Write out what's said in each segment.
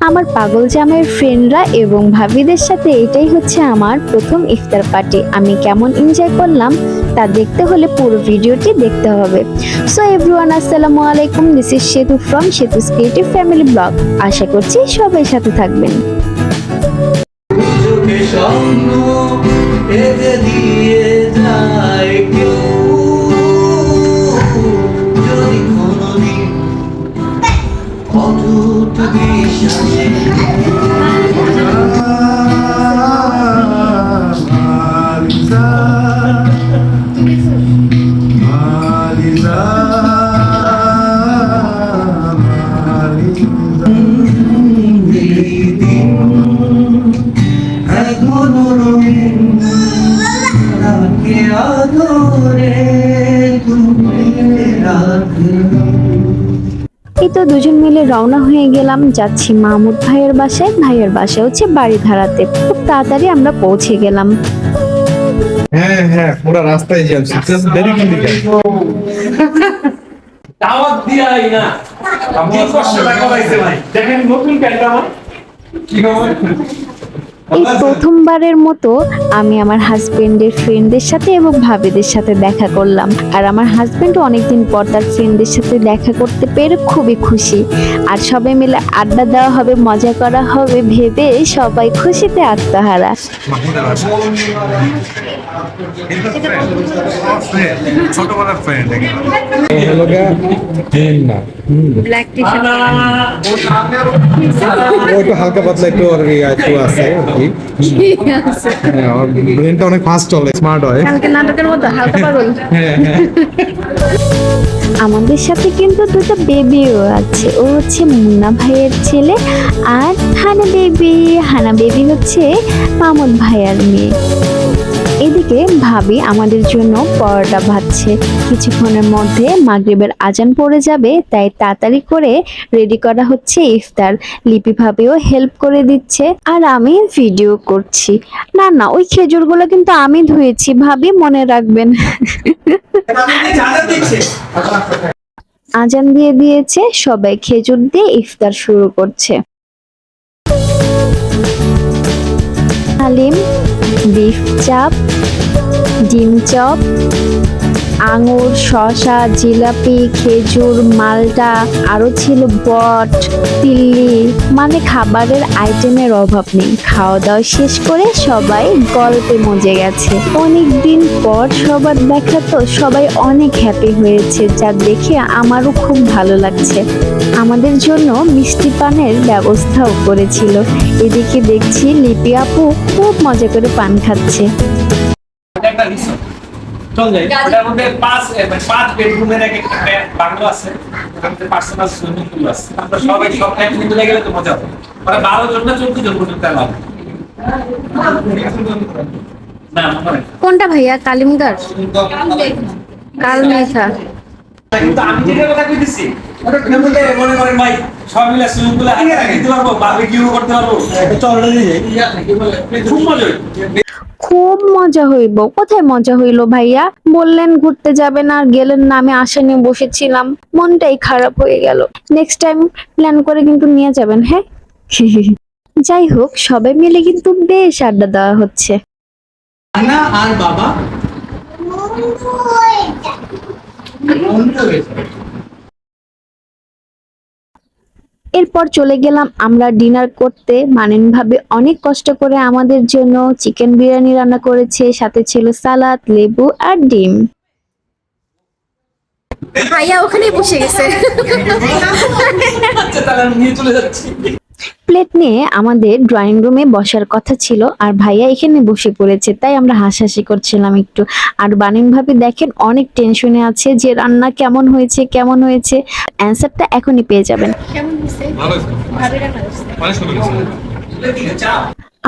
আমার পাগল জামের ফ্রেন্ডরা এবং ভাবিদের সাথে এটাই হচ্ছে আমার প্রথম ইফতার পার্টি আমি কেমন এনজয় করলাম তা দেখতে হলে পুরো ভিডিওটি দেখতে হবে। সো এভরিওয়ান আসসালামু আলাইকুম। This is Setu from Setu creative family blog আশা করছি সবাই সাথে থাকবেন। বিশ্বাসে এখনও রঙিন আদরে তো দুজন মিলে রওনা হয়ে গেলাম যাচ্ছি মাহমুদ ভাইয়ের বাসায় ভাইয়ের বাসা হচ্ছে বাড়ি ধারাতে খুব তাড়াতাড়ি আমরা পৌঁছে গেলাম। হ্যাঁ হ্যাঁ পুরো রাস্তায় জ্যাম সাকসেস দাওয়াত দিয়াই না। আমি কষ্ট ভাই? দেখেন নতুন ক্যামেরা কি খবর এই প্রথমবারের মতো আমি আমার হাজবেন্ডের ফ্রেন্ডদের সাথে এবং ভাবিদের সাথে দেখা করলাম। আর আমার হাজবেন্ড অনেকদিন পর তার ফ্রেন্ডদের সাথে দেখা করতে পেরে খুবই খুশি। আর সবাই মিলে আড্ডা দেওয়া হবে মজা করা হবে ভেবে সবাই খুশিতে আত্মহারা। ছোটবেলার ফ্রেন্ড না। ব্ল্যাক টি ও একটু হালকা পাতলা একটু আছে। কি? হ্যাঁ ওর ব্রেনটা অনেক ফাস্ট চলে স্মার্ট হয়। কালকে নাটকের মতো হালকা পাগল। হ্যাঁ। হ্যাঁ আমাদের সাথে কিন্তু দুটো বেবিও আছে। ও হচ্ছে মুন্না ভাইয়ের ছেলে আর হানা বেবি হানা বেবি হচ্ছে মামুন ভাইয়ার মেয়ে। এদিকে ভাবি আমাদের জন্য পরোটা ভাজছে। কিছুক্ষণের মধ্যে মাগরিবের আজান পড়ে যাবে, তাই তাড়াতাড়ি করে রেডি করা হচ্ছে ইফতার। লিপি ভাবিও হেল্প করে দিচ্ছে আর আমি ভিডিও করছি। না না, ওই খেজুরগুলো কিন্তু আমি ধুয়েছি, ভাবি মনে রাখবেন। আজান দিয়ে দিয়েছে, সবাই খেজুর দিয়ে ইফতার শুরু করছে। হালিম বিফ চাপ ডিম চপ আঙুর, শসা, জিলাপি, খেজুর, মালটা, আরও ছিল বট, তিল্লি। মানে খাবারের আইটেমের অভাব নেই। খাওয়া দাওয়া শেষ করে সবাই গল্পে মজে গেছে। অনেক দিন পর সবার দেখা তো সবাই অনেক হ্যাপি হয়েছে, যা দেখে আমারও খুব ভালো লাগছে। আমাদের জন্য মিষ্টি পানের ব্যবস্থাও করেছিল। এদিকে দেখছি লিপি আপু খুব মজা করে পান খাচ্ছে। চল যাই। ওটার মধ্যে পাঁচ মানে পাঁচ বেডরুমের এক একটা বাংলো আছে। ওটার মধ্যে পার্সোনাল সুইমিং পুল আছে। আমরা সবাই সব টাইম মিলে গেলে তো মজা হবে। বারো জন না চোদ্দ জন পর্যন্ত এলাম না কোনটা ভাইয়া? কালিমগার কালমেঘা কিন্তু আমি যেটা কথা কইতেছি ওটা ফ্যামিলি মনে ভাই সবাই মিলে সুইমিং পুলে আগে আগে দিতে পারব বারবিকিউ করতে পারব। খুব মজা হয় খুব মজা হইব। কোথায় মজা হইল ভাইয়া? বললেন ঘুরতে যাবেন আর গেলেন না আমি আশা নিয়ে বসেছিলাম। মনটাই খারাপ হয়ে গেল। নেক্সট টাইম প্ল্যান করে কিন্তু নিয়ে যাবেন হ্যাঁ? যাই হোক সবাই মিলে কিন্তু বেশ আড্ডা দেওয়া হচ্ছে। আনা আর বাবা? এরপর চলে গেলাম আমরা ডিনার করতে। মানেন ভাবে অনেক কষ্ট করে আমাদের জন্য চিকেন বিরিয়ানি রান্না করেছে সাথে ছিল সালাদ লেবু আর ডিম। ভাইয়া ওখানেই বসে গেছে। প্লেট নিয়ে আমাদের ড্রয়িং রুমে বসার কথা ছিল আর ভাইয়া এখানে বসে পড়েছে তাই আমরা হাসাহাসি করছিলাম একটু। আর বানিন ভাবি দেখেন অনেক টেনশনে আছে যে রান্না কেমন হয়েছে কেমন হয়েছে অ্যান্সারটা এখনই পেয়ে যাবেন। কেমন হয়েছে? ভালো ভালো রান্না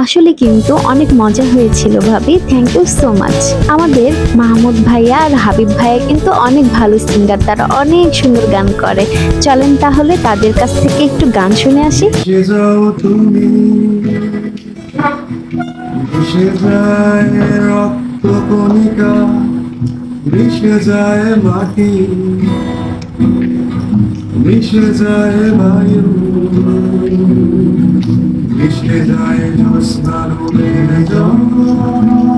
আসলে কিন্তু অনেক মজা হয়েছিল ভাবি। থ্যাংক ইউ সো মাচ আমাদের মাহমুদ ভাইয়া আর হাবিব ভাইয়া কিন্তু অনেক ভালো সিঙ্গার তারা অনেক সুন্দর গান করে। চলেন তাহলে তাদের কাছ থেকে একটু গান শুনে আসি। মিশে যায় বায়ু। উঠে যায় জ্যোৎস্না রূপের জল।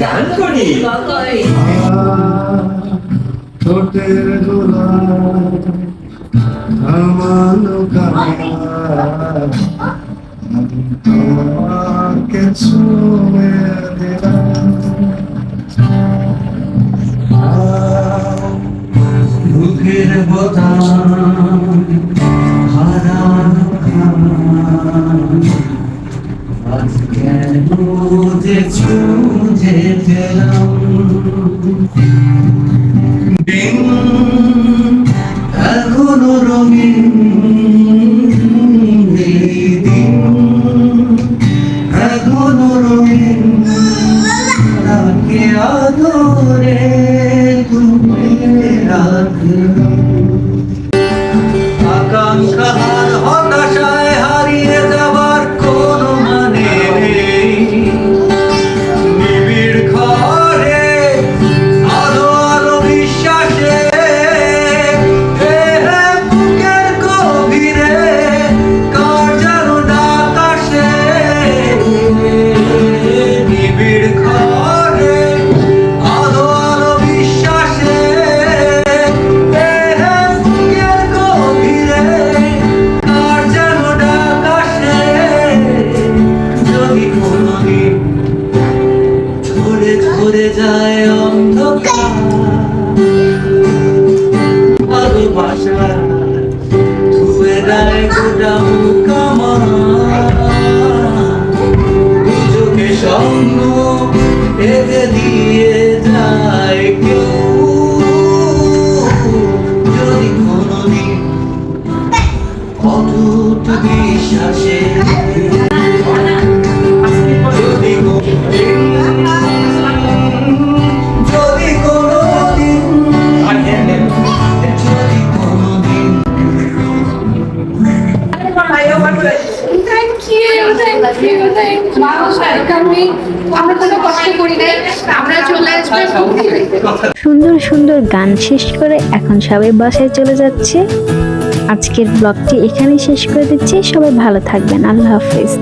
গান করি? ছোটের দোলা থামানো আমাকে ছুঁয়ে দিলাম বুকের বোতাম। আজ কেন ছুঁজে পেলাম দিন এখনও রঙিন দিন এতে দিয়ে সুন্দর সুন্দর গান শেষ করে এখন সবাই বাসায় চলে যাচ্ছে। আজকের ব্লগটি এখানেই শেষ করে দিচ্ছি। সবাই ভালো থাকবেন। আল্লাহ হাফিজ।